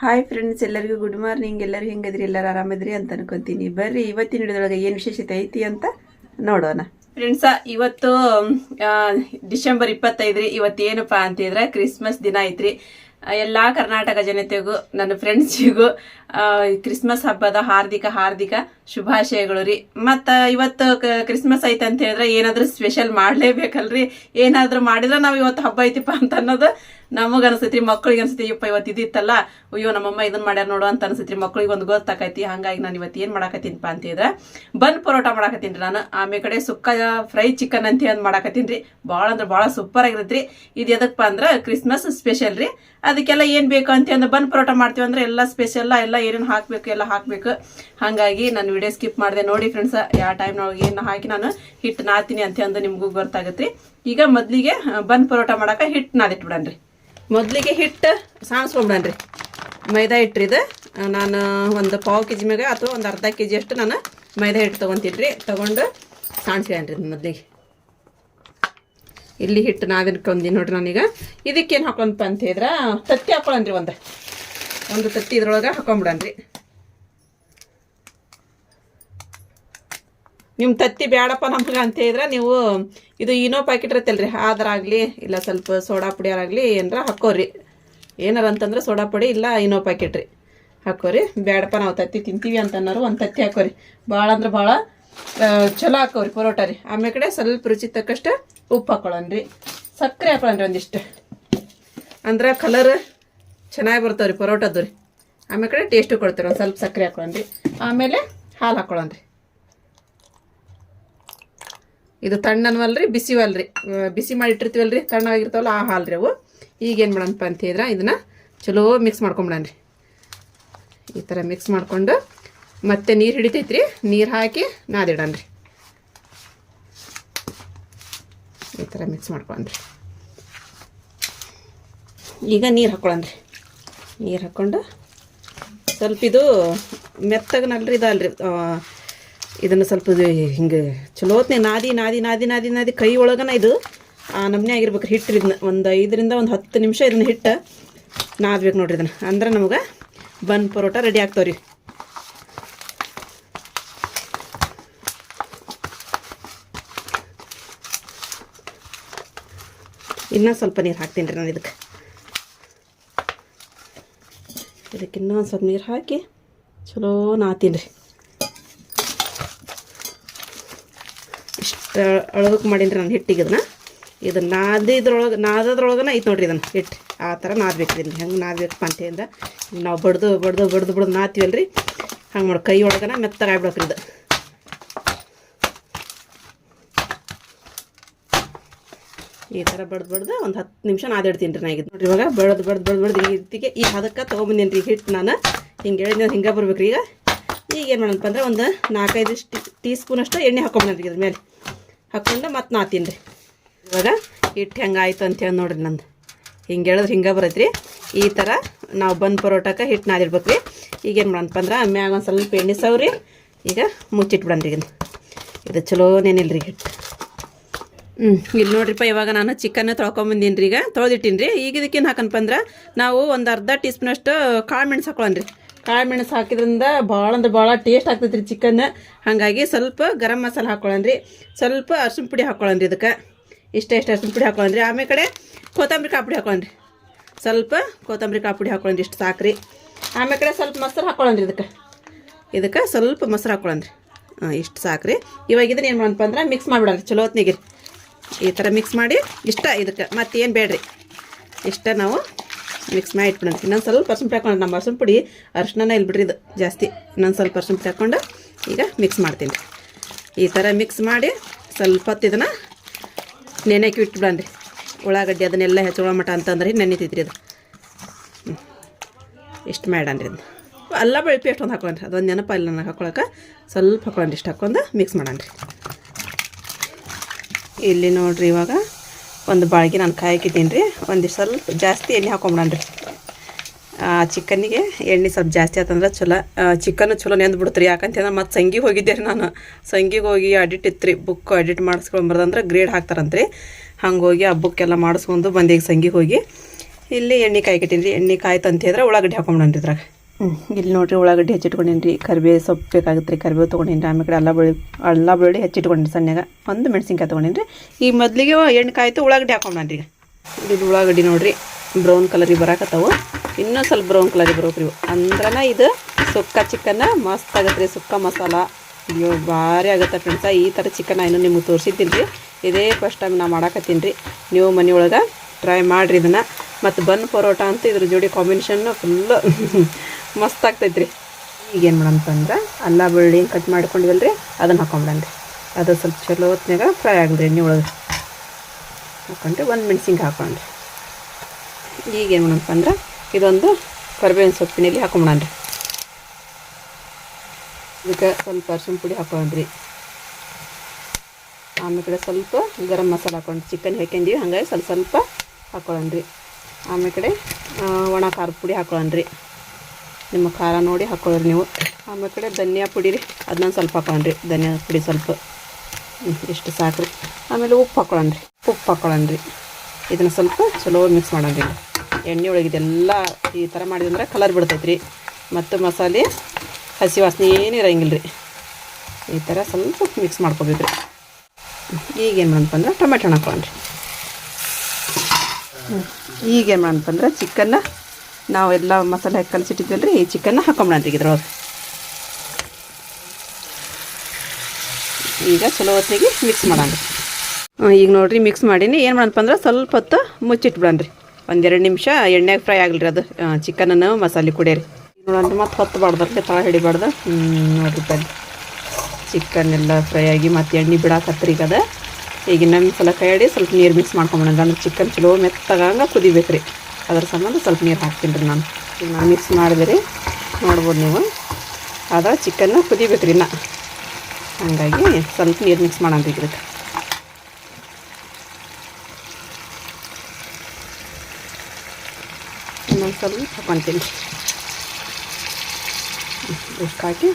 Hi friends ಎಲ್ಲರಿಗೂ good morning ಎಲ್ಲರೂ ಹೆಂಗದ್ರಿ? ಎಲ್ಲರೂ ಆರಾಮಿದ್ರಿ ಅಂತ ಅನ್ಕೊಂತೀನಿ. ಬರ್ರಿ, ಇವತ್ತಿನ ಹಿಡಿದೊಳಗೆ ಏನು ವಿಶೇಷತೆ ಐತಿ ಅಂತ ನೋಡೋಣ. ಫ್ರೆಂಡ್ಸ ಇವತ್ತು ಡಿಸೆಂಬರ್ ಇಪ್ಪತ್ತೈದ್ರಿ. ಇವತ್ತು ಏನಪ್ಪ ಅಂತಿದ್ರೆ ಕ್ರಿಸ್ಮಸ್ ದಿನ ಐತ್ರಿ. ಎಲ್ಲಾ ಕರ್ನಾಟಕ ಜನತೆಗೂ, ನನ್ನ ಫ್ರೆಂಡ್ಸಿಗೂ ಕ್ರಿಸ್ಮಸ್ ಹಬ್ಬದ ಹಾರ್ದಿಕ ಹಾರ್ದಿಕ ಶುಭಾಶಯಗಳು ರೀ. ಮತ್ತು ಇವತ್ತು ಕ್ರಿಸ್ಮಸ್ ಐತೆ ಅಂತ ಹೇಳಿದ್ರೆ ಏನಾದ್ರೂ ಸ್ಪೆಷಲ್ ಮಾಡಲೇಬೇಕಲ್ರಿ? ಏನಾದ್ರೂ ಮಾಡಿದ್ರೆ ನಾವು ಇವತ್ತು ಹಬ್ಬ ಐತಿಪ್ಪ ಅಂತ ಅನ್ನೋದು ನಮಗ್ ಅನಿಸ್ತೈತಿ ಮಕ್ಳಿಗೆ ಅನ್ಸೈತಿ ಯಪ್ಪ, ಇವತ್ತು ಇದಿತ್ತಲ್ಲ. ಅಯ್ಯೋ, ನಮ್ಮಮ್ಮ ಇದನ್ನ ಮಾಡ್ಯಾರ ನೋಡು ಅಂತ ಅನ್ಸೈತ್ರಿ. ಮಕ್ಳಿಗೆ ಒಂದು ಗೊತ್ತಾಕೈತಿ ಹಂಗಾಗಿ ನಾನು ಇವತ್ತು ಏನು ಮಾಡಾಕತ್ತೀನಪ್ಪ ಅಂತ ಹೇಳಿದ್ರೆ, ಬನ್ ಪರೋಟ ಮಾಡಾಕತ್ತೀನಿ ನಾನು. ಆಮೇಲೆ ಕಡೆ ಸುಕ್ಕ ಫ್ರೈ ಚಿಕನ್ ಅಂತ ಹೇಳಿ ಮಾಡಾಕತ್ತೀನಿ ರೀ. ಭಾಳ ಅಂದ್ರೆ ಭಾಳ ಸೂಪರ್ ಆಗಿರತ್ರಿ. ಇದು ಎದಕ್ಕಪ್ಪ ಅಂದ್ರೆ ಕ್ರಿಸ್ಮಸ್ ಸ್ಪೆಷಲ್ ರೀ. ಅದಕ್ಕೆಲ್ಲ ಏನ್ ಬೇಕು ಅಂತ ಅಂದ್ರೆ ಬನ್ ಪರೋಟ ಮಾಡ್ತೀವಿ ಅಂದ್ರೆ ಎಲ್ಲ ಸ್ಪೆಷಲ್ ಎಲ್ಲ ಏನೇನು ಹಾಕ್ಬೇಕು, ಎಲ್ಲ ಹಾಕ್ಬೇಕು. ಹಾಗಾಗಿ ನಾನು ವಿಡಿಯೋ ಸ್ಕಿಪ್ ಮಾಡಿದೆ. ನೋಡಿ ಫ್ರೆಂಡ್ಸ್ ಯಾವ ಟೈಮ್ ಏನು ಹಾಕಿ ನಾನು ಹಿಟ್ಟು ನಾದ್ತೀನಿ ಅಂತ ಅಂದು ನಿಮಗೂ ರೀ ಈಗ ಮೊದಲಿಗೆ ಬನ್ ಪರೋಟ ಮಾಡೋಕೆ ಹಿಟ್ಟು ನಾದಿಟ್ಬಿಡನ್ರಿ ಮೊದಲಿಗೆ ಹಿಟ್ಟು ಸಾಣಿಸ್ಕೊಂಬಿಡನ್ರಿ ಮೈದಾ ಹಿಟ್ಟ್ರಿ ಇದು. ನಾನು ಒಂದು ಪಾವು ಕೆ ಜಿ ಮ್ಯಾಗ ಅಥವಾ ಒಂದು ಅರ್ಧ ಕೆ ಜಿ ಅಷ್ಟು ನಾನು ಮೈದಾ ಹಿಟ್ಟು ತೊಗೊತೀನಿ ರೀ ತೊಗೊಂಡು ಸಾಣಿಸ್ಕೊಂಡ್ರಿ ಮೊದಲಿಗೆ. ಇಲ್ಲಿ ಹಿಟ್ಟು ನಾದಿಟ್ಕೊಂಡಿ ನೋಡ್ರಿ ನಾನೀಗ. ಇದಕ್ಕೇನು ಹಾಕೊಂಡ್ಪ ಅಂತ ಹೇಳಿದ್ರೆ, ತತ್ತಿ ಹಾಕೊಳ್ಳನ್ರಿ ಒಂದು. ಒಂದು ತತ್ತಿ ಇದ್ರೊಳಗೆ ಹಾಕೊಂಬಿಡನ್ರಿ ನಿಮ್ಮ ತತ್ತಿ ಬೇಡಪ್ಪ ನಮ್ಗೆ ಅಂತ ಹೇಳಿದ್ರೆ ನೀವು ಇದು ಇನೋ ಪ್ಯಾಕೆಟ್ ಇರತ್ತಲ್ರಿ, ಆದ್ರಾಗಲಿ ಇಲ್ಲ ಸ್ವಲ್ಪ ಸೋಡಾ ಪುಡಿಯಾರಾಗಲಿ ಏನಾರ ಹಾಕೋರಿ. ಏನಾರ ಅಂತಂದ್ರೆ ಸೋಡಾ ಪುಡಿ ಇಲ್ಲ ಇನೋ ಪ್ಯಾಕೆಟ್ ರೀ. ಹಾಕೋರಿ. ಬೇಡಪ್ಪ ನಾವು ತತ್ತಿ ತಿಂತೀವಿ ಅಂತ ಅನ್ನೋರು ಒಂದು ತತ್ತಿ ಹಾಕೋರಿ. ಭಾಳ ಅಂದ್ರೆ ಭಾಳ ಚಲೋ ಹಾಕೋರಿ ಪರೋಟ ರೀ. ಆಮೇಲೆ ಕಡೆ ಸ್ವಲ್ಪ ರುಚಿ ತಕ್ಕಷ್ಟು ಉಪ್ಪು ಹಾಕೊಳ್ಳೋಣ್ರಿ ಸಕ್ಕರೆ ಹಾಕೊಳ್ಳೋಣ್ರಿ ಒಂದಿಷ್ಟು. ಅಂದ್ರೆ ಕಲರ್ ಚೆನ್ನಾಗಿ ಬರ್ತಾವ್ರಿ ಪರೋಟದ್ದು ರೀ. ಆಮೇಲೆ ಕಡೆ ಟೇಸ್ಟು ಕೊಡ್ತೀರಿ ಒಂದು ಸ್ವಲ್ಪ ಸಕ್ಕರೆ ಹಾಕೊಳ್ಳೋಣ್ರಿ ಆಮೇಲೆ ಹಾಲು ಹಾಕೊಳ್ಳೋಣ್ರಿ ಇದು ತಣ್ಣನವಲ್ರಿ, ಬಿಸಿವಲ್ರಿ. ಬಿಸಿ ಮಾಡಿ ಇಟ್ಟಿರ್ತೀವಲ್ರಿ, ತಣ್ಣಗಾಗಿರ್ತಾವಲ್ಲ ಆ ಹಾಲು ರೀ ಅವು. ಈಗ ಏನು ಮಾಡೋಣಪ್ಪ ಅಂತ ಹೇಳಿದ್ರೆ, ಇದನ್ನು ಚಲೋ ಮಿಕ್ಸ್ ಮಾಡ್ಕೊಂಬಿಡನ್ರಿ ಈ ಥರ ಮಿಕ್ಸ್ ಮಾಡಿಕೊಂಡು ಮತ್ತೆ ನೀರು ಹಿಡಿತೈತ್ರಿ, ನೀರು ಹಾಕಿ ನಾದಿಡನ್ರಿ ಈ ಥರ ಮಿಕ್ಸ್ ಮಾಡ್ಕೊಂಡ್ರಿ. ಈಗ ನೀರು ಹಾಕ್ಕೊಳನ್ರಿ ನೀರು ಹಾಕ್ಕೊಂಡು ಸ್ವಲ್ಪ ಇದು ಮೆತ್ತಗನಲ್ರಿ, ಇದಲ್ರಿ. ಇದನ್ನು ಸ್ವಲ್ಪ ಹಿಂಗೆ ಚಲೋತ್ನೆ ನಾದಿ ನಾದಿ ನಾದಿ ನಾದಿ ನಾದಿ ಕೈ ಒಳಗನ ಇದು, ಆ ನಮ್ನೆ ಆಗಿರ್ಬೇಕು ಹಿಟ್ಟು ಇದನ್ನ. ಒಂದು ಐದರಿಂದ ಒಂದು ಹತ್ತು ನಿಮಿಷ ಇದನ್ನ ಹಿಟ್ಟು ನಾದಬೇಕು ನೋಡ್ರಿ ಇದನ್ನು. ಅಂದ್ರೆ ನಮಗೆ ಬನ್ ಪರೋಟ ರೆಡಿ ಆಗ್ತಾವ್ರಿ. ಇನ್ನೂ ಸ್ವಲ್ಪ ನೀರು ಹಾಕ್ತೀನಿ ರೀ ನಾನು ಇದಕ್ಕೆ. ಇದಕ್ಕೆ ಇನ್ನೊಂದು ಸ್ವಲ್ಪ ನೀರು ಹಾಕಿ ಚಲೋ ನಾತೀನಿ ರೀ ಇಷ್ಟು ಅಳದಕ್ಕೆ ಮಾಡೀನಿ ರೀ ನಾನು ಹಿಟ್ಟಿಗೆ ಇದನ್ನ. ಇದು ನಾದಿದ್ರೊಳಗೆ ನಾದದ್ರೊಳಗನ ಐತೆ ನೋಡ್ರಿ ಇದನ್ನು ಹಿಟ್ಟು. ಆ ಥರ ನಾದಬೇಕು ಇದನ್ನ. ಹೆಂಗೆ ನಾದಬೇಕು ಪಂತೆಯಿಂದ ನಾವು ಬಡ್ದು ಬಡ್ದು ಬಡ್ದು ಬಡ್ದು ನಾತೀವಲ್ಲ ರೀ ಹಂಗೆ ಮಾಡಿ ಕೈ ಒಳಗನ ಮೆತ್ತಗಾಗ್ಬಿಡಕ್ರಿ ಇದು. ಈ ಥರ ಬಡ್ದು ಬಡ್ದು ಒಂದು ಹತ್ತು ನಿಮಿಷ ನಾದಿಡ್ತೀನಿ ರೀ ನಾ ಈಗ. ನೋಡ್ರಿ ಇವಾಗ ಬಡ್ದು ಬಡ್ದು ಬಡ್ದು ಬಡ್ದು ಈ ರೀತಿಗೆ ಈ ಹದಕ್ಕೆ ತೊಗೊಂಬಂದೀನಿ ರೀ ಹಿಟ್ಟು ನಾನು. ಹಿಂಗೆ ಹೇಳಿದ್ರೆ ಹಿಂಗೆ ಬರ್ಬೇಕು ರೀ ಈಗ. ಈಗ ಏನು ಮಾಡೋಣಪ್ಪ ಅಂದ್ರೆ ಒಂದು ನಾಲ್ಕೈದು ಟೀ ಸ್ಪೂನಷ್ಟು ಎಣ್ಣೆ ಹಾಕೊಂಬಂದ್ರಿ ಇದ್ರ ಮೇಲೆ. ಹಾಕ್ಕೊಂಡು ಮತ್ತೆ ನಾ ರೀ ಇವಾಗ ಹಿಟ್ಟು ಹೆಂಗೆ ಆಯ್ತು ಅಂತ ಹೇಳಿ ನೋಡ್ರಿ ನಂದು. ಹಿಂಗೆ ಹೇಳಿದ್ರೆ ಹಿಂಗೆ ಬರತ್ರಿ. ಈ ಥರ ನಾವು ಬಂದು ಪರೋಟಕ್ಕೆ ಹಿಟ್ಟು ನಾದಿರ್ಬೇಕು ರೀ ಈಗ ಏನು ಮಾಡಪ್ಪ ಅಂದ್ರೆ ಮ್ಯಾಗ ಒಂದು ಸ್ವಲ್ಪ ಎಣ್ಣೆ ಸವ್ರಿ, ಈಗ ಮುಚ್ಚಿಟ್ಬಿಡನ್ರಿ ಈಗ ಇದು ಚಲೋನೇನಿಲ್ಲ ರೀ ಹಿಟ್ಟು ಹ್ಞೂ ಇಲ್ಲಿ ನೋಡ್ರಿಪ್ಪ ಇವಾಗ ನಾನು ಚಿಕನ್ ತೊಳ್ಕೊಂಬಂದೀನಿ ರೀ ಈಗ ತೊಳೆದಿಟ್ಟೀನಿ ರೀ ಈಗ ಇದಕ್ಕೇನು ಹಾಕನಪ್ಪ ಅಂದ್ರೆ ನಾವು ಒಂದು ಅರ್ಧ ಟೀ ಸ್ಪೂನಷ್ಟು ಕಾಳು ಮೆಣ್ಸು ಹಾಕೊಳ್ಳೋಣ ರೀ ಕಾಳು ಮೆಣಸು ಹಾಕಿದ್ರಿಂದ ಭಾಳ ಅಂದ್ರೆ ಭಾಳ ಟೇಸ್ಟ್ ಆಗ್ತೈತೆ ಚಿಕನ್ ಹಾಗಾಗಿ ಸ್ವಲ್ಪ ಗರಂ ಮಸಾಲೆ ಹಾಕೊಳ್ಳೋಣ ರೀ ಸ್ವಲ್ಪ ಅರ್ಶಿನ ಪುಡಿ ಹಾಕೊಳ್ಳೋಣ ರೀ ಇದಕ್ಕೆ. ಇಷ್ಟ ಇಷ್ಟು ಅರ್ಶಿನ ಪುಡಿ ಹಾಕೊಳ್ಳೋಣ ರೀ ಆಮೇಲೆ ಕಡೆ ಕೊತ್ತಂಬರಿ ಕಾಪುಡಿ ಹಾಕೊಳ್ಳೋಣ ರೀ ಸ್ವಲ್ಪ ಕೊತ್ತಂಬರಿ ಕಾಪುಡಿ ಹಾಕೊಳ್ಳೋಣ ಇಷ್ಟು ಸಾಕ್ರಿ. ಆಮೇಲೆ ಕಡೆ ಸ್ವಲ್ಪ ಮೊಸರು ಹಾಕೊಳ್ಳೋಣ ರೀ ಇದಕ್ಕೆ. ಇದಕ್ಕೆ ಸ್ವಲ್ಪ ಮೊಸರು ಹಾಕೊಳ್ಳೋಣ ರೀ ಹಾಂ, ಇಷ್ಟು ಸಾಕ್ರಿ. ಇವಾಗ ಇದನ್ನ ಏನು ಮಾಡಪ್ಪ ಅಂದ್ರೆ ಮಿಕ್ಸ್ ಮಾಡಿಬಿಡೋಣ. ಚಲೋ ಹೊತ್ನಿಗೆ ರೀ ಈ ಥರ ಮಿಕ್ಸ್ ಮಾಡಿ ಇಷ್ಟ ಇದಕ್ಕೆ. ಮತ್ತೇನು ಬೇಡ್ರಿ. ಇಷ್ಟ ನಾವು ಮಿಕ್ಸ್ ಮಾಡಿ ಇಟ್ಬಿಡೋಣ. ಇನ್ನೊಂದು ಸ್ವಲ್ಪ ಅರ್ಶಿನ ಪುಡಿ ಹಾಕೊಂಡು ನಮ್ಮ ಅರ್ಶಿನ ಪುಡಿ ಅರ್ಶಿನ ಇಲ್ಲಿ ಇದು, ಜಾಸ್ತಿ. ಇನ್ನೊಂದು ಸ್ವಲ್ಪ ಅರ್ಶಿನ ಪುಡಿ ಹಾಕ್ಕೊಂಡು ಈಗ ಮಿಕ್ಸ್ ಮಾಡ್ತೀನಿ. ರೀ ಈ ಥರ ಮಿಕ್ಸ್ ಮಾಡಿ ಸ್ವಲ್ಪ ಹೊತ್ತು ಇದನ್ನು ನೆನೆಕ್ಕೆ ಇಟ್ಬಿಡೋಣ ರೀ. ಉಳ್ಳಾಗಡ್ಡಿ ಅದನ್ನೆಲ್ಲ ಹೆಚ್ಚಳ ಮಟ ಅಂತಂದ್ರೆ ನೆನಿತೈತ್ರಿ ಹ್ಞೂ ಇಷ್ಟು ಮಾಡೋಣ ಅದು ಅಲ್ಲ ಬೆಳಪಿ ಪೇಸ್ಟ್ ಒಂದು ಹಾಕೊಳ್ಳೋಣ ಅದೊಂದು ನೆನಪ ಇಲ್ಲ ನನಗೆ ಹಾಕೊಳಕ್ಕೆ ಸ್ವಲ್ಪ ಹಾಕೊಳ್ಳೋಣ ಇಷ್ಟು ಹಾಕೊಂಡು ಮಿಕ್ಸ್ ಮಾಡೋಣ ರೀ. ಇಲ್ಲಿ ನೋಡ್ರಿ ಇವಾಗ ಒಂದು ಬಾಳ್ಗೆ ನಾನು ಕಾಯಕಿದ್ದೀನಿ ರೀ. ಒಂದಿಷ್ಟು ಸ್ವಲ್ಪ ಜಾಸ್ತಿ ಎಣ್ಣೆ ಹಾಕೊಂಬಿಡೋಣ ರೀ. ಚಿಕನ್ನಿಗೆ ಎಣ್ಣೆ ಸ್ವಲ್ಪ ಜಾಸ್ತಿ ಆತಂದ್ರೆ ಚಲೋ. ಚಿಕನ್ ಚಲೋ ನೆಂದು ಬಿಡ್ತು ರೀ. ಯಾಕಂತಂದ್ರೆ ಮತ್ತು ಸಂಗಿಗೆ ಹೋಗಿದ್ದೆ ರೀ ನಾನು. ಸಂಗಿಗೆ ಹೋಗಿ ಅಡಿಟ್ ಇತ್ತು ರೀ. ಬುಕ್ ಎಡಿಟ್ ಮಾಡಿಸ್ಕೊಂಬರ್ದಂದ್ರೆ ಗ್ರೇಡ್ ಹಾಕ್ತಾರಂತ್ರಿ ಹಂಗೆ ಹೋಗಿ ಆ ಬುಕ್ ಎಲ್ಲ ಮಾಡಿಸ್ಕೊಂಡು ಬಂದೀಗ ಸಂಗಿಗೆ ಹೋಗಿ. ಇಲ್ಲಿ ಎಣ್ಣೆ ಕಾಯ್ಕಿಟ್ಟಿನಿ ರೀ. ಎಣ್ಣೆ ಕಾಯ್ತು ಅಂತ ಹೇಳಿದ್ರೆ ಉಳ್ಳಾಗಡ್ಡಿ ರೀ ಇದ್ರಾಗ. ಇಲ್ಲಿ ನೋಡ್ರಿ ಉಳ್ಳಾಗಡ್ಡಿ ಹೆಚ್ಚಿಟ್ಕೊಂಡೀನಿ ರೀ ಕರಿಬೇವು ಸೊಪ್ಪು ಬೇಕಾಗುತ್ತೆ ರೀ ಕರಿಬೇವು ತೊಗೊಂಡೇನಿ ರೀ ಆಮೇಲೆ ಅಲ್ಲ ಬೆಳ್ಳಿ ಅಲ್ಲ ಬೆಳ್ಳಿ ಹೆಚ್ಚಿಟ್ಕೊಂಡ್ರಿ ಸಣ್ಣಗೆ, ಒಂದು ಮೆಣಸಿನ್ಕಾಯಿ ತೊಗೊಂಡೇನಿ ರೀ ಈ ಮೊದಲಿಗೆ ಎಣ್ಣೆ ಕಾಯ್ತು ಉಳ್ಳಾಗಡ್ಡಿ ಹಾಕೊಂಡ್ರಿ ಈಗ. ಇದು ಉಳ್ಳಾಗಡ್ಡಿ ನೋಡಿರಿ ಬ್ರೌನ್ ಕಲರಿಗೆ ಬರಾಕತ್ತಾವು. ಇನ್ನೂ ಸ್ವಲ್ಪ ಬ್ರೌನ್ ಕಲರಿಗೆ ಬರೋಕ್ರಿ ಅಂದ್ರನ ಇದು ಸುಕ್ಕ ಚಿಕನ್ನ, ಮಸ್ತ್ ಆಗತ್ತೆ ರೀ ಸುಕ್ಕ ಮಸಾಲ. ಅಯ್ಯೋ, ಭಾರಿ ಆಗುತ್ತೆ ಫ್ರೆಂಡ್ಸ ಈ ಥರ ಚಿಕನ್ ಇನ್ನೂ ನಿಮ್ಗೆ ತೋರಿಸಿದ್ದೀನಿ ರೀ ಇದೇ ಫಸ್ಟ್ ಟೈಮ್ ನಾ ಮಾಡಾಕತ್ತೀನಿ ರೀ ನೀವು ಮನೆಯೊಳಗೆ ಟ್ರೈ ಮಾಡಿರಿ ಇದನ್ನು. ಮತ್ತು ಬನ್ ಪರೋಟ ಅಂತ ಇದ್ರ ಜೋಡಿ ಕಾಂಬಿನೇಷನ್ನು ಫುಲ್ಲು ಮಸ್ತ್ ಆಗ್ತೈತೆ ರೀ ಈಗೇನು ಮಾಡಂತಂದ್ರೆ ಅಲ್ಲ ಬೆಳ್ಳಿ ಕಟ್ ಮಾಡ್ಕೊಂಡಿವಲ್ಲ ರೀ ಅದನ್ನು ಹಾಕೊಂಬಿಡನ್ರಿ ಅದು ಸ್ವಲ್ಪ ಚಲೋ ಹೊತ್ನಾಗ ಫ್ರೈ ಆಗಲಿ ಎಣ್ಣೆ ಒಳಗೆ. ಹಾಕೊಂಡ್ರೆ ಒಂದು ಮೆಣಸಿನ್ಕಾಯಿ ಹಾಕೊಂಡ್ರಿ. ಈಗೇನು ಮಾಡಪ್ಪ ಅಂದ್ರೆ ಇದೊಂದು ಕರಿಬೇವಿನ ಸೊಪ್ಪಿನಲ್ಲಿ ಹಾಕೊಂಬಿಡನ್ರಿ ಇದಕ್ಕೆ ಸ್ವಲ್ಪ ಅರ್ಶಿನ ಪುಡಿ ಹಾಕೊಂಡ್ರಿ. ಆಮೇಲೆ ಕಡೆ ಸ್ವಲ್ಪ ಗರಂ ಮಸಾಲ ಹಾಕೊಂಡು ಚಿಕನ್ ಹಾಕ್ಯಂದೀವಿ, ಹಂಗಾಗಿ ಸ್ವಲ್ಪ ಸ್ವಲ್ಪ ಹಾಕೊಳ್ಳೋಣ್ರಿ ಆಮೇಲೆ ಕಡೆ ಒಣ ಖಾರದ ಪುಡಿ ಹಾಕೊಳ್ಳೋಣ್ರಿ ನಿಮ್ಮ ಖಾರ ನೋಡಿ ಹಾಕೊಳ್ಳ್ರಿ ನೀವು. ಆಮೇಲೆ ಕಡೆ ಧನಿಯಾ ಪುಡಿ ರೀ ಅದನ್ನ ಸ್ವಲ್ಪ ಹಾಕೊಳ್ಳ್ರಿ ಧನಿಯಾ ಪುಡಿ ಸ್ವಲ್ಪ. ಇಷ್ಟು ಸಾಕ್ರಿ. ಆಮೇಲೆ ಉಪ್ಪು ಹಾಕೊಳ್ಳೋಣ್ರಿ ಉಪ್ಪು ಹಾಕೊಳ್ಳೋಣ್ರಿ ಇದನ್ನು ಸ್ವಲ್ಪ ಚಲೋ ಮಿಕ್ಸ್ ಮಾಡೋಣ್ರಿ ಎಣ್ಣೆ ಒಳಗೆ ಇದೆಲ್ಲ ಈ ಥರ ಮಾಡಿದಂದ್ರೆ ಕಲರ್ ಬಿಡ್ತೈತೆ ರೀ ಮತ್ತು ಮಸಾಲೆ, ಹಸಿ ವಾಸನೆ ಏನೂ ಇರಂಗಿಲ್ಲ ರೀ ಈ ಥರ ಸ್ವಲ್ಪ ಮಿಕ್ಸ್ ಮಾಡ್ಕೋಬೇಕು ರೀ ಈಗೇನು ಮಾಡಪ್ಪ ಅಂದ್ರೆ ಟೊಮೆಟೊ ಹಣ್ಣು ಹಾಕೊಂಡ್ರಿ ಈಗೇನು ಮಾಡಪ್ಪ ಅಂದ್ರೆ ಚಿಕನ್ನ ನಾವೆಲ್ಲ ಮಸಾಲೆ ಹಾಕಿ ಕಲಿಸಿಟ್ಟಿದ್ವಲ್ಲ ರೀ, ಈ ಚಿಕನ್ನ ಹಾಕೊಂಬಿಡಂತ ಇದ್ರೊಳಗೆ ಈಗ ಚಲೋ ಹೊತ್ತಿಗೆ ಮಿಕ್ಸ್ ಮಾಡೋಣ. ಈಗ ನೋಡ್ರಿ ಮಿಕ್ಸ್ ಮಾಡೀನಿ. ಏನು ಮಾಡಪ್ಪ ಅಂದ್ರೆ ಸ್ವಲ್ಪ ಹೊತ್ತು ಮುಚ್ಚಿಟ್ಬಿಡನ್ರಿ ಒಂದೆರಡು ನಿಮಿಷ ಎಣ್ಣೆಗೆ ಫ್ರೈ ಆಗಲಿ ಅದು ಚಿಕನನ್ನು ಮಸಾಲೆ ಕುಡಿಯರಿ ನೋಡೋಣ ಮತ್ತೆ ಹೊತ್ತು ಬಾರ್ದರ್ಲಿ ತಳ ಹಿಡಿಬಾರ್ದು. ನೋಡಿರಿ ಬನ್ನಿ ಚಿಕನ್ ಎಲ್ಲ ಫ್ರೈ ಆಗಿ ಮತ್ತು ಎಣ್ಣೆ ಬಿಡಾಕತ್ರಿ ಈಗ ಅದ. ಈಗ ಇನ್ನೊಂದು ಸಲ ಕೈ ಆಡಿ ಸ್ವಲ್ಪ ನೀರು ಮಿಕ್ಸ್ ಮಾಡ್ಕೊಂಬಿಡೋಣ ಅಂದ್ರೆ ಚಿಕನ್ ಚಲೋ ಮೆತ್ತಗಂಗೆ ಕುದಿಬೇಕು ರೀ ಅದ್ರ ಸಂಬಂಧ ಸ್ವಲ್ಪ ನೀರು ಹಾಕ್ತೀನಿ ರೀ ನಾನು. ಈಗ ನಾನು ಮಿಕ್ಸ್ ಮಾಡಿದ್ರಿ ರೀ. ನೋಡ್ಬೋದು ನೀವು. ಅದ ಚಿಕನ್ನ ಕುದಿಬೇಕು ರೀ ಇನ್ನ. ಹಂಗಾಗಿ ಸ್ವಲ್ಪ ನೀರು ಮಿಕ್ಸ್ ಮಾಡೋಣ ರೀ ಇದಕ್ಕೆ. ಇನ್ನೊಂದು ಸ್ವಲ್ಪ ಹಾಕೊತೀನಿ. ಉಪ್ಪು ಹಾಕಿ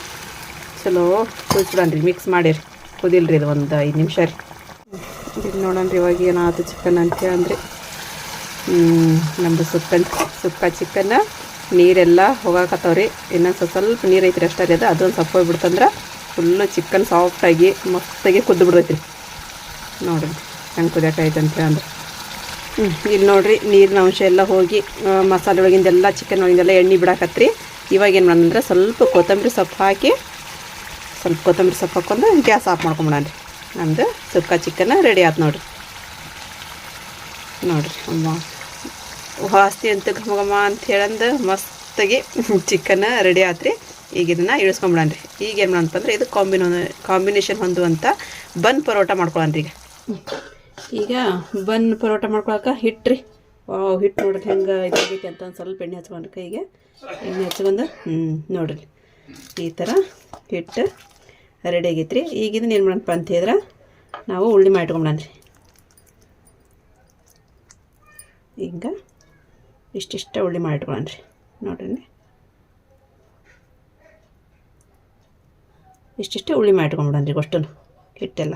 ಚಲೋ ಕುದಿಸ್ಬಿಡನ್ರಿ ಮಿಕ್ಸ್ ಮಾಡಿರಿ. ಕುದಿಲ್ರಿ ಇದು ಒಂದು ಐದು ನಿಮಿಷ ರೀ. ಇದು ರೀ ಇವಾಗ ಏನಾಯ್ತು ಚಿಕನ್ ಅಂತ ಹೇಳಂದ್ರಿ ನಮ್ಮದು ಸುಕ್ಕನ್ ಸುಕ್ಕ ಚಿಕನ್ ನೀರೆಲ್ಲ ಹೋಗಾಕತ್ತವ್ರಿ. ಇನ್ನೊಂದು ಸ್ವಲ್ಪ ನೀರು ಐತ್ರಿ ಅಷ್ಟೇ ಅದು. ಅದೊಂದು ಸಪ್ಪ ಹೋಗ್ಬಿಡ್ತಂದ್ರೆ ಫುಲ್ಲು ಚಿಕನ್ ಸಾಫ್ಟಾಗಿ ಮಸ್ತಾಗಿ ಕುದ್ದು ಬಿಡ್ತೈತಿ ನೋಡಿರಿ ಹೆಂಗೆ ಕುದಿಯೋಕೈತೆ ಅಂತ ಅಂದ್ರೆ. ಹ್ಞೂ ಇಲ್ಲಿ ನೋಡಿರಿ ನೀರಿನ ಅಂಶ ಎಲ್ಲ ಹೋಗಿ ಮಸಾಲೆ ಒಳಗಿಂದೆಲ್ಲ ಚಿಕನ್ ಒಳಗಿಂದೆಲ್ಲ ಎಣ್ಣೆ ಬಿಡಾಕತ್ರಿ. ಇವಾಗ ಏನು ಮಾಡಂದ್ರೆ ಸ್ವಲ್ಪ ಕೊತ್ತಂಬರಿ ಸೊಪ್ಪು ಹಾಕಿ, ಸ್ವಲ್ಪ ಕೊತ್ತಂಬರಿ ಸೊಪ್ಪು ಹಾಕೊಂಡು ಗ್ಯಾಸ್ ಆಫ್ ಮಾಡ್ಕೊಂಬಿಡನ್ರಿ ನಮ್ಮದು ಸುಕ್ಕ ಚಿಕನ್ ರೆಡಿ ಆಯ್ತು ನೋಡಿರಿ. ನೋಡಿರಿ, ಅಮ್ಮ. ವಾಸ್ತಿ ಅಂತ ಘಮ ಘಮ ಅಂತ ಹೇಳಂದು ಮಸ್ತಾಗಿ ಚಿಕನ್ ರೆಡಿ ಆತ್ರಿ. ಈಗ ಇದನ್ನು ಇಳಿಸ್ಕೊಂಬಿಡನ್ರಿ. ಈಗ ಏನು ಮಾಡಂತಂದ್ರೆ ಇದು ಕಾಂಬಿನ ಕಾಂಬಿನೇಷನ್ ಹೊಂದುವಂಥ ಬನ್ ಪರೋಟ ಮಾಡ್ಕೊಳನ್ರಿ ಈಗ. ಈಗ ಬನ್ ಪರೋಟ ಮಾಡ್ಕೊಳಕ್ಕೆ ಹಿಟ್ರಿ. ವಾವ್ ಹಿಟ್ಟು ನೋಡ್ರಿ ಹೆಂಗೆ ಇದಾಗೈತಿ ಅಂತ ಒಂದು ಸ್ವಲ್ಪ ಎಣ್ಣೆ ಹಚ್ಕೊಂಡ್ರಿ ಕೈಗೆ ಎಣ್ಣೆ ಹಚ್ಕೊಂಡು ಹ್ಞೂ ನೋಡ್ರಿ. ಈ ಥರ ಹಿಟ್ಟು ರೆಡಿ ಆಗೈತೆ ರೀ ಈಗ ಇದನ್ನ ಏನು ಮಾಡಪ್ಪ ಅಂತ ಹೇಳಿದ್ರೆ, ನಾವು ಉಳ್ಳಿ ಮಾಡಿಟ್ಕೊಂಬಿಡನ್ರಿ ಈಗ ಇಷ್ಟಿಷ್ಟ ಉಳ್ಳಿ ಮಾಡಿಟ್ಕೊಳ್ಳೋಣ್ರಿ ನೋಡ್ರಿ. ಇಷ್ಟಿಷ್ಟೇ ಉಳ್ಳಿ ಮಾಡಿಟ್ಕೊಂಬಿಡನ್ರಿ ಅಷ್ಟು ಹಿಟ್ಟೆಲ್ಲ.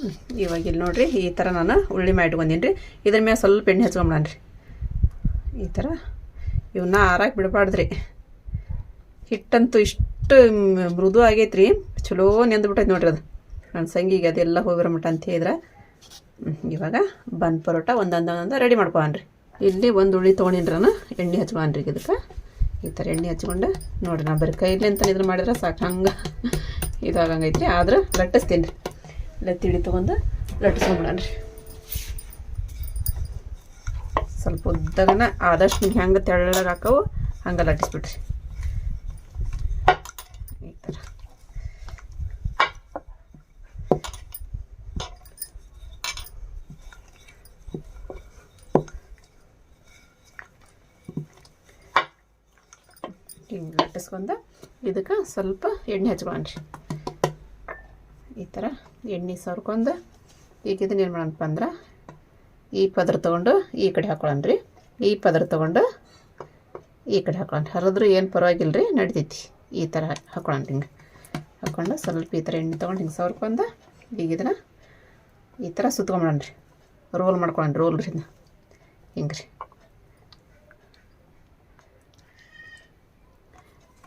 ಹ್ಞೂ ಇವಾಗ ಇಲ್ಲಿ ನೋಡಿರಿ, ಈ ಥರ ನಾನು ಉಳ್ಳಿ ಮಾಡಿಟ್ಕೊಂಡೀನಿ ರೀ ಇದ್ರ ಮೇಲೆ ಸ್ವಲ್ಪ ಎಣ್ಣೆ ಹಚ್ಕೊಂಬಿಡನ್ರಿ. ಈ ಥರ ಇವನ್ನ ಆರಾಕ್ ಬಿಡಬಾರ್ದ್ರಿ. ಹಿಟ್ಟಂತೂ ಇಷ್ಟು ಮೃದು ಆಗೈತೆ ರೀ ಚಲೋ ನೆಂದ್ಬಿಟ್ಟೈತೆ ನೋಡ್ರಿ ಅದು. ನನ್ನ ಸಂಗಿಗೆ ಅದೆಲ್ಲ ಹೋಗಿರೋ ಮಟ್ಟ ಅಂತ ಹೇಳಿದ್ರೆ. ಇವಾಗ ಬನ್ ಪರೋಟ ಒಂದೊಂದೊಂದೊಂದು ಒಂದೊಂದು ರೆಡಿ ಮಾಡ್ಕೊಂಡ್ರಿ ಇಲ್ಲಿ ಒಂದು ಉಳಿ ತೊಗೊಂಡಿನ್ರಿ ನಾನು ಎಣ್ಣೆ ಹಚ್ಕೊಂಡ್ರಿ ಇದಕ್ಕೆ. ಈ ಥರ ಎಣ್ಣೆ ಹಚ್ಕೊಂಡು ನೋಡ್ರಿ ನಾ ಬರೀ ಕೈಲಿ ಅಂತ ಇದ್ರ ಮಾಡಿದ್ರೆ ಸಾಕು ಹಂಗೆ ಇದಾಗಂಗೈತ್ರಿ ಆದ್ರೆ ಲಟ್ಟಿಸ್ತೀನಿ. ರೀ ತಿಳಿ ತೊಗೊಂಡು ಲಟ್ಟಿಸ್ಕೊಂಬಿಡನ್ರಿ. ಸ್ವಲ್ಪ ಉದ್ದಗನ ಆದಷ್ಟು ಹೆಂಗೆ ತೆಳ್ಳಗೆ ಹಾಕವು ಹಂಗೆ ಲಟ್ಟಿಸ್ಬಿಡ್ರಿ ಈ ಥರ ಇದಕ್ಕೆ ಸ್ವಲ್ಪ ಎಣ್ಣೆ ಹಚ್ಕೊಳ್ರಿ ಈ ಥರ ಎಣ್ಣೆ ಸವ್ರ್ಕೊಂಡು ಈಗ ಇದನ್ನ ಏನು ಮಾಡೋಣಪ್ಪ ಅಂದ್ರೆ ಈ ಪದ್ರ ತೊಗೊಂಡು ಈ ಕಡೆ ಹಾಕೊಳ್ಳೋಣ್ರಿ ಈ ಪದ್ರ ತೊಗೊಂಡು ಈ ಕಡೆ ಹಾಕೊಳ್ಳೋಣ ಹರಿದ್ರು ಏನು ಪರವಾಗಿಲ್ಲ ರೀ ನಡಿತೈತಿ ಈ ಥರ ಹಾಕೊಳ್ಳೋಣ ಹಿಂಗೆ. ಹಾಕ್ಕೊಂಡು ಸ್ವಲ್ಪ ಈ ಥರ ಎಣ್ಣೆ ತೊಗೊಂಡು ಹಿಂಗೆ ಸವ್ರ್ಕೊಂಡು ಈಗ ಇದನ್ನು ಈ ಥರ ಸುತ್ಕೊಂಬಿಡೋಣ್ರಿ ರೋಲ್ ಮಾಡ್ಕೊಳ್ಳೋಣ ರೋಲ್ ರೀ ಹಿಂಗೆ ರೀ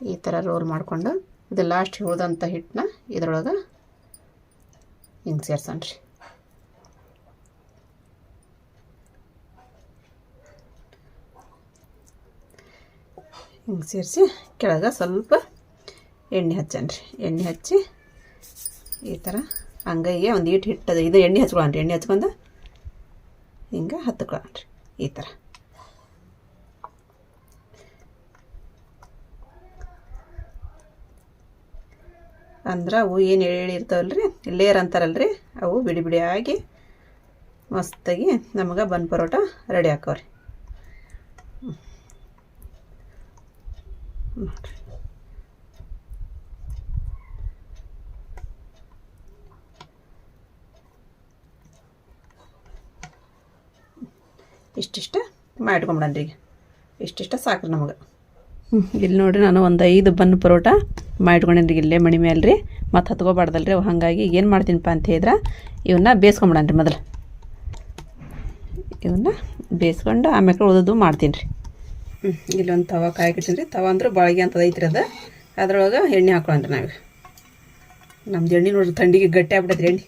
ಈ ಥರ ರೋಲ್ ಮಾಡಿಕೊಂಡು ಇದು ಲಾಸ್ಟ್ ಉಳ್ದಂಥ ಹಿಟ್ಟನ್ನ ಇದ್ರೊಳಗೆ ಹಿಂಗೆ ಸೇರ್ಸೋಣ ರೀ ಹಿಂಗೆ ಸೇರಿಸಿ ಕೆಳಗೆ ಸ್ವಲ್ಪ ಎಣ್ಣೆ ಹಚ್ಚೋಣ ರೀ ಎಣ್ಣೆ ಹಚ್ಚಿ ಈ ಥರ ಅಂಗೈಗೆ ಒಂದು ಹಿಟ್ಟು ಹಿಟ್ಟದ ಇದು ಎಣ್ಣೆ ಹಚ್ಕೊಳ್ಳೋಣ ರೀ ಎಣ್ಣೆ ಹಚ್ಕೊಂಡು ಹಿಂಗೆ ಹತ್ಕೊಳ್ಳೋಣ ರೀ ಈ ಥರ ಅಂದ್ರೆ ಅವು ಏನು ಹೇಳಿರ್ತಾವಲ್ರಿ ಲೇಯರ್ ಅಂತಾರಲ್ಲ ರೀ ಅವು ಬಿಡಿ ಬಿಡಿಯಾಗಿ ಮಸ್ತಾಗಿ ನಮಗೆ ಬನ್ ಪರೋಟ ರೆಡಿ ಹಾಕೋರಿ ಇಷ್ಟಿಷ್ಟ ಮಾಡಿಟ್ಕೊಂಬಿಡನ್ರಿ ಈಗ. ಇಷ್ಟಿಷ್ಟ ಸಾಕ್ರಿ ನಮಗೆ. ಇಲ್ಲಿ ನೋಡ್ರಿ ನಾನು ಒಂದು ಐದು ಬನ್ ಪರೋಟ. ಮಾಡಿಟ್ಕೊಂಡೇನ್ರಿ ಇಲ್ಲೇ ಮಣಿ ಮೇಲೆ ರೀ ಮತ್ತು ಹತ್ಕೋಬಾರ್ದಲ್ರಿ, ಅವು ಹಾಗಾಗಿ ಏನು ಮಾಡ್ತೀನಿಪ್ಪ ಅಂತ ಹೇಳಿದ್ರೆ ಇವನ್ನ ಬೇಯಿಸ್ಕೊಂಬಿಡನ್ರಿ ಮೊದಲು. ಇವನ್ನ ಬೇಯಿಸ್ಕೊಂಡು ಆಮೇಲೆ ಉಳಿದು ಮಾಡ್ತೀನಿ ರೀ ಇಲ್ಲೊಂದು ತವ ಕಾಯ್ಕಿಟ್ಟಿನಿ ರೀ ತವ ಅಂದ್ರೆ ಬಾಳಿಗೆ ಅಂತದ ಐತ್ರಿ ಅದು. ಅದ್ರೊಳಗೆ ಎಣ್ಣೆ ಹಾಕೊಳ್ಳೋಣ್ರಿ ನಾವು ನಮ್ದು ಎಣ್ಣೆ ನೋಡ್ರಿ ಥಂಡಿಗೆ ಗಟ್ಟಿ ಆಗ್ಬಿಟ್ಟೈತ್ರಿ ಎಣ್ಣೆ.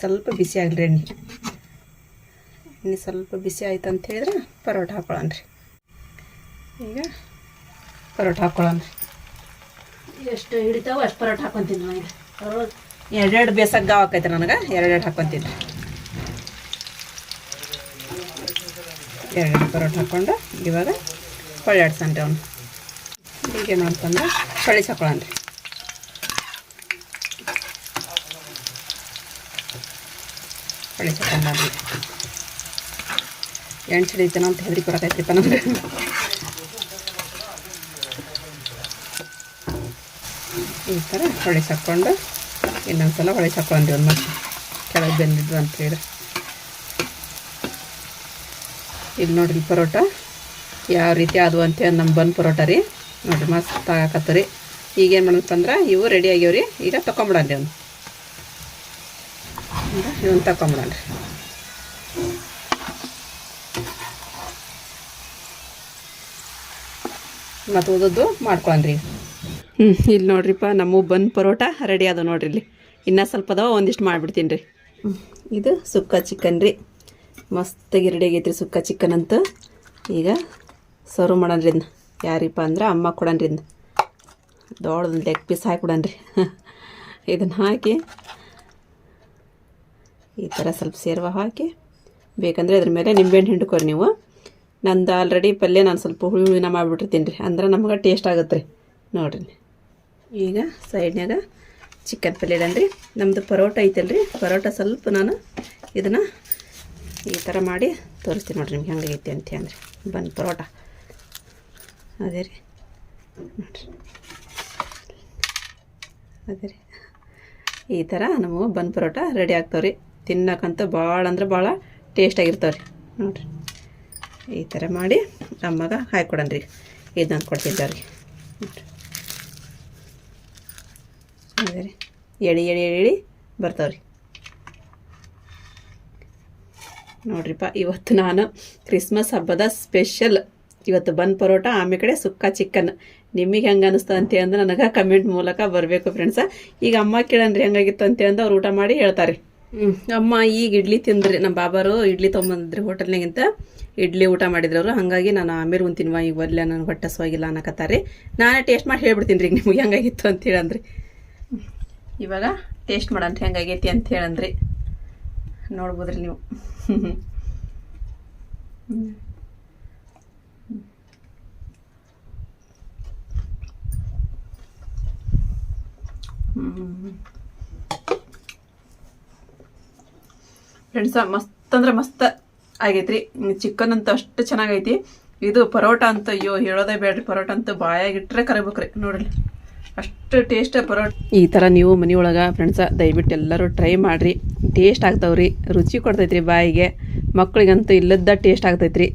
ಸ್ವಲ್ಪ ಬಿಸಿ ಆಗಲಿ ಎಣ್ಣೆ. ಎಣ್ಣೆ ಸ್ವಲ್ಪ ಬಿಸಿ ಆಯ್ತು ಅಂತ ಹೇಳಿದ್ರೆ ಪರೋಟ ಹಾಕೊಳ್ಳೋಣ ರೀ ಈಗ ಪರೋಟ ಹಾಕೊಳ್ಳೋಣ. ರೀ ಎಷ್ಟು ಹಿಡಿತಾವೋ ಅಷ್ಟು ಪರೋಟ ಹಾಕೊತೀನಿ ನಾನು ಎರಡೆರಡು ಬೇಸಕ್ಕೆ ಗಾವ್ ಆಕೈತೆ ನನಗೆ ಎರಡೆರಡು ಹಾಕೊತೀನಿ. ರೀ ಎರಡೆರಡು ಪರೋಟ ಹಾಕ್ಕೊಂಡು ಇವಾಗ ಹೊಳ್ಳಿ ರೀ ಅವನು. ಹೀಗೆ ಮಾಡ್ಕೊಂಡು ಹೊಳಿಸಿ ಹಾಕೊಳ್ಳೋಣ ರೀ. ಹೊಳಿಸಿ ಹಾಕೊಂಡ್ರಿ ಎಣ್ಣೆ ಹಿಡಿತೇನೋ ಅಂತ ಹೆದರಿ ಬರಕೈತ್ರಿಪ್ಪ ನಮ್ಗೆ. ಈ ಥರ ಹೊಳೆ ಹಾಕ್ಕೊಂಡು ಇನ್ನೊಂದು ಸಲ ಹೊಳೆ ಹಾಕ್ಕೊಂಡ್ರಿ ಒಂದು ಮತ್ತೆ ಕೆಳಗೆ ಬೆಂದಿದ್ವು ಅಂತ ಹೇಳಿ. ಇಲ್ಲಿ ನೋಡ್ರಿ ಪರೋಟ. ಯಾವ ರೀತಿ ಆದವು ಅಂತೇಳಿ ನಮ್ಮ ಬಂದು ಪರೋಟ ರೀ. ನೋಡಿರಿ ಮಸ್ತ್ ಆಗಾಕತ್ತರಿ ಈಗೇನು ಮಾಡಂತಂದ್ರೆ ಇವು ರೆಡಿ ಆಗ್ಯಾವ್ರಿ ಈಗ ತಗೊಂಬಿಡನ್ರಿ ಅವನು. ಇವನು ತಗೊಂಬಿಡನ್ರಿ ಮತ್ತು ಉದದ್ದು ಮಾಡ್ಕೊಳನ್ರಿ. ಹ್ಞೂ ಇಲ್ಲಿ ನೋಡ್ರಿಪ್ಪ, ನಮ್ಮ ಬನ್ ಪರೋಟ ರೆಡಿ ಅದ ನೋಡ್ರಿ ಇಲ್ಲಿ. ಇನ್ನೂ ಸ್ವಲ್ಪ ಅದಾವ, ಒಂದಿಷ್ಟು ಮಾಡಿಬಿಡ್ತೀನಿ ರೀ. ಇದು ಸುಕ್ಕ ಚಿಕನ್ ರೀ. ಮಸ್ತಾಗಿ ರೆಡಿ ರೀ ಸುಕ್ಕ ಚಿಕನ್ ಅಂತ. ಈಗ ಸರ್ವ್ ಮಾಡೋಣ್ರಿ ಇದನ್ನ ಯಾರಿಪ್ಪ ಅಂದ್ರೆ ಅಮ್ಮ ಕೊಡೋಣ್ರಿ ಇದನ್ನ ದೊಡ್ಡದೊಂದು ಲೆಗ್ ಪೀಸ್ ಹಾಕಿ ಕೊಡನ್ರಿ ಇದನ್ನು ಹಾಕಿ, ಈ ಥರ ಸ್ವಲ್ಪ ಸೇರ್ವ ಹಾಕಿ, ಬೇಕಂದರೆ ಅದ್ರ ಮೇಲೆ ನಿಂಬೆಹಣ್ಣು ಹಿಂಡ್ಕೊರಿ ನೀವು. ನಂದು ಆಲ್ರೆಡಿ ಪಲ್ಯ ನಾನು ಸ್ವಲ್ಪ ಹುಳಿ ಹುಳಿನ ಮಾಡಿಬಿಟ್ಟಿರ್ತೀನಿ ರೀ. ಅಂದ್ರೆ ನಮ್ಗೆ ಟೇಸ್ಟ್ ಆಗುತ್ತೆ ರೀ ನೋಡ್ರಿ. ಈಗ ಸೈಡ್ನಾಗ ಚಿಕನ್ ಪಲ್ಯ ಇಡನ್ರಿ ನಮ್ಮದು ಪರೋಟ ಐತಲ್ರಿ. ಪರೋಟ ಸ್ವಲ್ಪ ನಾನು ಇದನ್ನು ಈ ಥರ ಮಾಡಿ ತೋರಿಸ್ತೀನಿ ನೋಡಿರಿ ನಿಮ್ಗೆ ಹೆಂಗೈತಿ ಅಂತ ಅಂದ್ರೆ ಬಂದು ಪರೋಟ. ಅದೇ ರೀ. ನೋಡ್ರಿ. ಅದೇ ರೀ. ಈ ಥರ ನಮಗೆ ಬನ್ ಪರೋಟ ರೆಡಿ ಆಗ್ತಾವೆ ರೀ. ತಿನ್ನಕ್ಕಂತೂ ಭಾಳ ಅಂದ್ರೆ ಭಾಳ ಟೇಸ್ಟಾಗಿರ್ತಾವೆ ರೀ. ನೋಡಿರಿ. ಈ ಥರ ಮಾಡಿ ಅಮ್ಮಗೆ ಹಾಕ್ಕೊಡನ್ರಿ ಇದನ್ನು ಕೊಡ್ತೀನಿ ಅವ್ರಿಗೆ ನೋಡ್ರಿ ಎಳಿ ಎಳಿ ಎಳಿ ಬರ್ತಾವ್ರಿ. ನೋಡ್ರಿಪ್ಪ ಇವತ್ತು ನಾನು ಕ್ರಿಸ್ಮಸ್ ಹಬ್ಬದ ಸ್ಪೆಷಲ್. ಇವತ್ತು ಬನ್ ಪರೋಟ ಆಮೇಲೆ ಕಡೆ ಸುಕ್ಕ ಚಿಕನ್. ನಿಮಗೆ ಹೆಂಗೆ ಅನಿಸ್ತು ಅಂತ ಅಂದ್ರೆ ನನಗೆ ಕಮೆಂಟ್ ಮೂಲಕ ಬರಬೇಕು ಫ್ರೆಂಡ್ಸ ಈಗ ಅಮ್ಮ ಕೇಳನ್ರಿ ಹೆಂಗಾಗಿತ್ತು ಅಂತ ಅಂದ್ರೆ ಅವ್ರು ಊಟ ಮಾಡಿ ಹೇಳ್ತಾರೆ. ಹ್ಞೂ ಅಮ್ಮ ಈಗ ಇಡ್ಲಿ ತಿಂದ್ರಿ. ನಮ್ಮ ಬಾಬಾರು ಇಡ್ಲಿ ತೊಗೊಂಬಂದ್ರಿ ಹೋಟೆಲ್ನಾಗಿಂತ ಇಡ್ಲಿ ಊಟ ಮಾಡಿದ್ರು ಅವರು. ಹಾಗಾಗಿ ನಾನು ಆಮೇಲೆ ತಿನ್ವಾ ಈಗ ಒಲ್ಲೆ ನನಗೆ ಹೊಟ್ಟೆ ಸ್ವಾಗಿಲ್ಲ ಅನ್ನಕತ್ತಾರೆ. ನಾನೇ ಟೇಸ್ಟ್ ಮಾಡಿ ಹೇಳ್ಬಿಡ್ತೀನಿ ರೀ ನಿಮ್ಗೆ ಹೆಂಗಾಗಿತ್ತು ಅಂತ ಹೇಳಂದ್ರಿ ಇವಾಗ ಟೇಸ್ಟ್ ಮಾಡೋಣ ಹೆಂಗಾಗೈತಿ ಅಂತ ಹೇಳಂದ್ರಿ. ನೋಡ್ಬೋದ್ರಿ ನೀವು. ಫ್ರೆಂಡ್ಸ, ಮಸ್ತ್ ಅಂದ್ರೆ ಮಸ್ತ್ ಆಗೈತ್ರಿ. ಚಿಕನ್ ಅಂತೂ ಅಷ್ಟು ಚೆನ್ನಾಗೈತಿ. ಇದು ಪರೋಟ ಅಂತ ಅಯ್ಯೋ, ಹೇಳೋದೇ ಬೇಡ್ರಿ. ಪರೋಟ ಅಂತೂ ಬಾಯಾಗಿಟ್ರೆ ಕರಿಬೇಕ್ರಿ. ನೋಡ್ರಿ. ಅಷ್ಟು ಟೇಸ್ಟ್ ಪರೋಟ. ಈ ಥರ ನೀವು ಮನೆಯೊಳಗೆ ಫ್ರೆಂಡ್ಸ ದಯವಿಟ್ಟು ಎಲ್ಲರೂ ಟ್ರೈ ಮಾಡಿರಿ. ಟೇಸ್ಟ್ ಆಗ್ತಾವ್ರಿ, ರುಚಿ ಕೊಡ್ತೈತ್ರಿ ಬಾಯಿಗೆ. ಮಕ್ಳಿಗಂತೂ ಇಲ್ಲದ ಟೇಸ್ಟ್ ಆಗ್ತೈತ್ರಿ.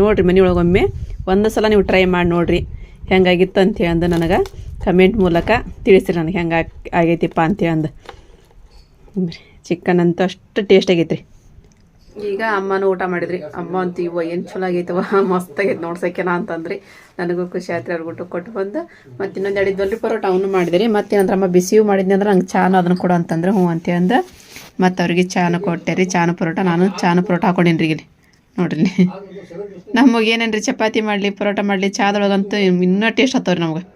ನೋಡಿರಿ ಮನೆಯೊಳಗೊಮ್ಮೆ ಒಂದು ಸಲ ನೀವು ಟ್ರೈ ಮಾಡಿ ನೋಡಿರಿ. ಹೆಂಗಾಗಿತ್ತು ಅಂತೇಳಿ ಅಂದು ನನಗೆ ಕಮೆಂಟ್ ಮೂಲಕ ತಿಳಿಸ್ರಿ ನನಗೆ ಹೆಂಗೆ ಆಗೈತಿಪ್ಪ ಅಂತೇಳಿ ಅಂದು ಚಿಕನ್ ಅಂತೂ ಅಷ್ಟು ಟೇಸ್ಟ್ ಆಗೈತ್ರಿ. ಈಗ ಅಮ್ಮನೂ ಊಟ ಮಾಡಿದ್ರಿ. ಅಮ್ಮ ಅಂತ ಇವ ಏನು ಚಲೋ ಆಗೈತವ ಮಸ್ತ್ ಆಗೈತೆ ನೋಡ್ಸಕ್ಕೆನ ಅಂತಂದ್ರಿ. ನನಗೂ ಖುಷಿ ಆಯ್ತು ಅವ್ರಿಗೆ ಊಟ ಕೊಟ್ಟು ಬಂದು. ಮತ್ತು ಇನ್ನೊಂದು ಎರಡು ಇದ್ವಲ್ರಿ ಪರೋಟ ಅವನು ಮಾಡಿದ್ರಿ. ಮತ್ತೇನಂದ್ರೆ ಅಮ್ಮ, ಬಿಸಿಯೂ ಮಾಡಿದ್ನಿ ಅಂದ್ರೆ ನಂಗೆ ಚಾನು ಅದನ್ನು ಕೊಡು ಅಂತಂದ್ರೆ ಹ್ಞೂ ಅಂತ ಅಂದ ಮತ್ತು ಅವ್ರಿಗೆ ಚಾನು ಕೊಟ್ಟೆ ರೀ. ಚಾನು ಪರೋಟ, ನಾನು ಚಾನು ಪರೋಟ ಹಾಕೊಂಡೇನಿ ರೀ ಇಲ್ಲಿ. ನೋಡ್ರಿ. ನಮಗೆ ಏನೇನು ರೀ ಚಪಾತಿ ಮಾಡಲಿ, ಪರೋಟ ಮಾಡಲಿ ಚಾದೊಳಗಂತೂ ಇನ್ನೂ ಟೇಸ್ಟ್ ಹತ್ತವ್ರಿ ನಮ್ಗೆ.